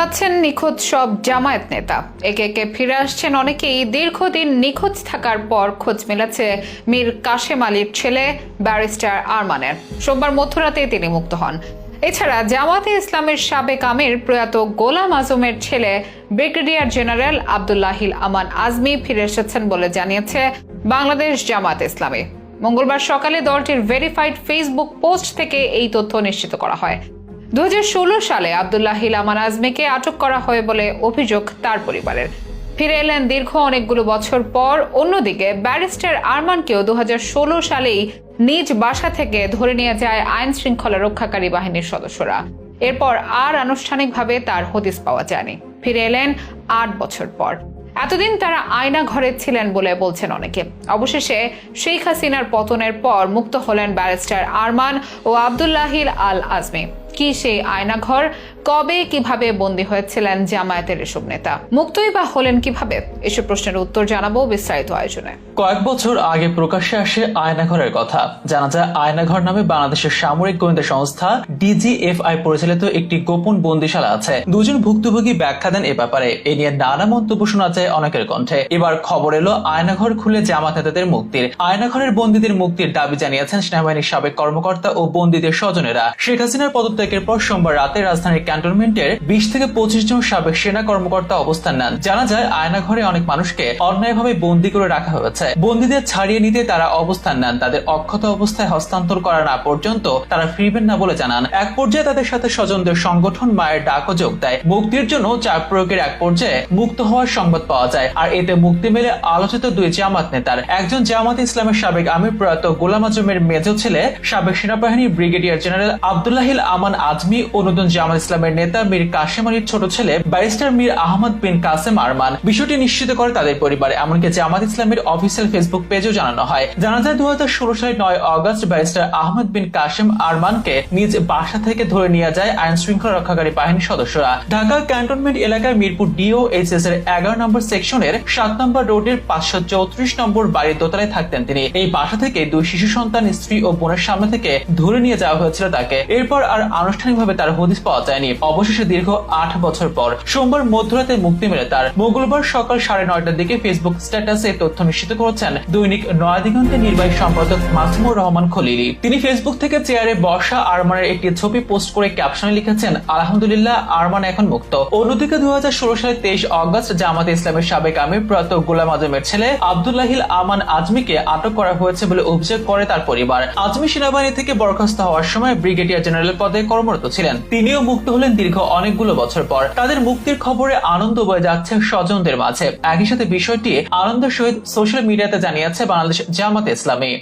পাচ্ছেন নিখোঁজ সব জামায়াত নেতা। একে একে ফিরে আসছেন অনেকেই। দীর্ঘদিন নিখোঁজ থাকার পর খোঁজ মিলেছে মীর কাশেম আলীর ছেলে ব্যারিস্টার আরমানের। সোমবার মধ্যরাতে তিনি মুক্ত হন। এছাড়া জামাতে ইসলামের সাবেক আমির প্রয়াত গোলাম আজমের ছেলে ব্রিগেডিয়ার জেনারেল আবদুল্লাহিল আমান আজমি ফিরে এসেছেন বলে জানিয়েছে বাংলাদেশ জামাত ইসলামী। মঙ্গলবার সকালে দলটির ভেরিফাইড ফেসবুক পোস্ট থেকে এই তথ্য নিশ্চিত করা হয়। দু হাজার ষোলো সালে আবদুল্লাহিল আমান আজমিকে আটক করা হয় বলে অভিযোগ তার পরিবারের। ফিরে এলেন দীর্ঘ অনেকগুলো বছর পর অন্যদিকে ব্যারিস্টার আরমানকেও দু হাজার ষোলো সালেই নিজ বাসা থেকে ধরে নিয়ে যায় আইন শৃঙ্খলা রক্ষাকারী বাহিনীর সদস্যরা। এরপর আর আনুষ্ঠানিকভাবে তার হদিস পাওয়া যায়নি। ফিরে এলেন আট বছর পর। এতদিন তারা আয়না ঘরে ছিলেন বলে বলছেন অনেকে। অবশেষে শেখ হাসিনার পতনের পর মুক্ত হলেন ব্যারিস্টার আরমান ও আবদুল্লাহিল আল আজমি কি সেই আয়নাঘর? কবে কীভাবে বন্দী হয়েছিলেন জামায়াতের এসব নেতা? মুক্তই বা হলেন কীভাবে? এসব প্রশ্নের উত্তর জানাব বিস্তারিত আয়োজনে। কয়েক বছর আগে প্রকাশ্যে আসে আয়নাঘরের কথা। জানা যায়, আয়নাঘর নামে বাংলাদেশের সামরিক গোয়েন্দা সংস্থা ডিজিএফআই পরিচালিত একটি গোপন বন্দিশালা আছে। দুজন ভুক্তভোগী ব্যাখ্যা দেন এ ব্যাপারে। এ নিয়ে নানা মন্তব্য শোনা যায় অনেকের কণ্ঠে। এবার খবর এলো, আয়নাঘর খুলে জামাত নেতাদের মুক্তির। আয়নাঘরের বন্দীদের মুক্তির দাবি জানিয়েছেন সেনাবাহিনীর সাবেক কর্মকর্তা ও বন্দীদের স্বজনেরা। শেখ হাসিনার পদত্যাগের পর সোমবার রাতে রাজধানীর ক্যান্টনমেন্টের বিশ থেকে পঁচিশ জন সাবেক সেনা কর্মকর্তা অবস্থান নেন। জানা যায়, আয়নাঘরে অনেক মানুষকে অন্যায়ভাবে বন্দী করে রাখা হয়েছে। বন্দীদের ছাড়িয়ে নিতে তারা অবস্থান নেন। তাদের অক্ষত অবস্থায় হস্তান্তর করা না পর্যন্ত তারা ফিরবেন না বলে জানান। এক পর্যায়ে তাদের সাথে স্বজনদের সংগঠন মায়ের ডাকও যোগ দেয়। মুক্তির জন্য চাপ প্রয়োগের এক পর্যায়ে মুক্ত হওয়ার সংবাদ পাওয়া যায়। আর এতে মুক্তি মেলে আলোচিত দুই জামাত নেতার। একজন জামাত ইসলামের সাবেক আমির প্রয়াত গোলাম আজমের মেজ ছেলে, সাবেক সেনাবাহিনী ব্রিগেডিয়ার জেনারেল আবদুল্লাহিল আমান আজমি ও নতুন জামাত ইসলামের নেতা মীর কাশেম আলীর ছোট ছেলে ব্যারিস্টার মীর আহমদ বিন কাসেম আরমান বিষয়টি নিশ্চিত করে তাদের পরিবার, এমনকি জামাত ইসলামের অফিসিয়াল ফেসবুক পেজও জানানো হয়। জানা যায় দু হাজার ষোলো সালের নয় অগস্ট ব্যারিস্টার আহমদ বিন কাশেম আরমানকে নিজ বাসা থেকে ধরে নিয়ে যায় আইন শৃঙ্খলা রক্ষাকারী বাহিনীর সদস্যরা। ঢাকা ক্যান্টনমেন্ট এলাকার মিরপুর ডিও এইচএস এর এগারো নম্বর সেকশনের সাত নম্বর রোডের পাঁচশো চৌত্রিশ নম্বর বাড়ির দোতলায় থাকতেন তিনি। এই বাসা থেকে দুই শিশু সন্তান, স্ত্রী ও বোনের সামনে থেকে ধরে নিয়ে যাওয়া হয়েছিল তাকে। এরপর আর আনুষ্ঠানিকভাবে তার হদিস পাওয়া যায়নি। অবশেষে দীর্ঘ আট বছর পর সোমবার মধ্যরাতে মুক্তি মেলে তার। মঙ্গলবার সকাল সাড়ে নয়টার দিকে ফেসবুক স্ট্যাটাসে তথ্য নিশ্চিত করেছেন দৈনিক নয়াদিগন্তের নির্বাহী সম্পাদক মাসুমুর রহমান খলিলি। তিনি ফেসবুক থেকে চেয়ারে বসা আরমানের একটি ছবি পোস্ট করে ক্যাপশনে লিখেছেন, আলহামদুলিল্লাহ, আরমান এখন মুক্ত। অন্যদিকে দু হাজার সালের তেইশ অগস্ট জামাতে ইসলামের সাবেক আমির প্রয়াত গোলাম আজমের ছেলে আবদুল্লাহিল আমান আজমিকে আটক করা হয়েছে বলে অভিযোগ করে তার পরিবার। আজমি সেনাবাহিনী থেকে বরখাস্ত হওয়ার সময় ব্রিগেডিয়ার জেনারেল পদে কর্মরত ছিলেন। তিনিও মুক্ত হলেন দীর্ঘ অনেকগুলো বছর পর তাদের মুক্তির খবরে আনন্দ বয়ে যাচ্ছে স্বজনদের মাঝে। একই সাথে বিষয়টি আনন্দের সহিত সোশ্যাল মিডিয়াতে জানিয়েছে বাংলাদেশ জামাত ইসলামী।